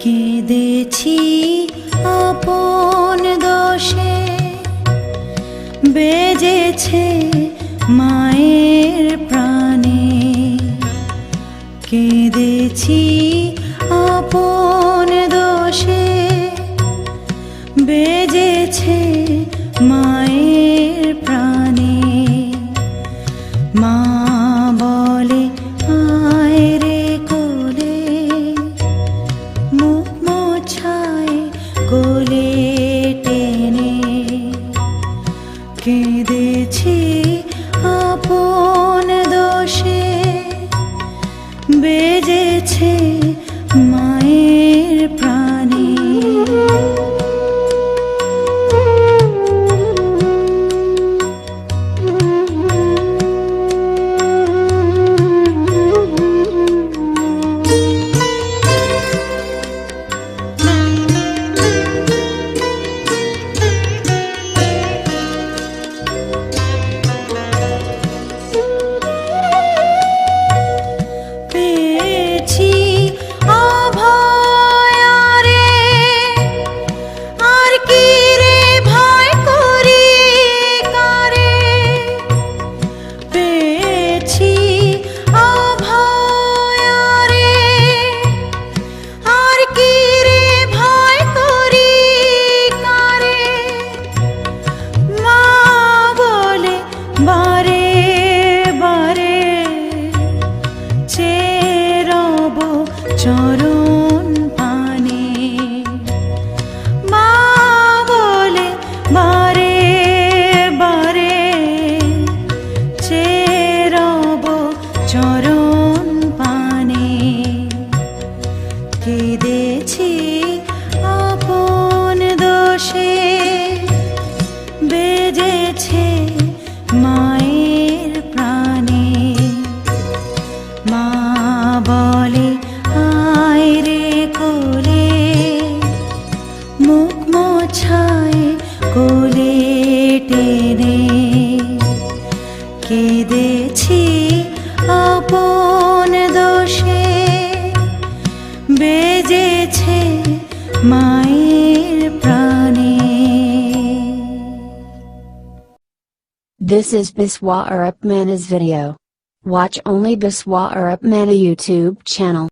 কেঁদেছি আপন দোষে। বেজেছে মায়ের প্রাণে। কেঁদেছি আপন দোষে। বেজেছে মায়ের প্রাণে। মা টেনে কেঁদেছি আপন দোষে বেজেছে মায়ের প্রাণে This is Biswa Arap Mana's video. Watch only Biswa Arap Mana YouTube channel.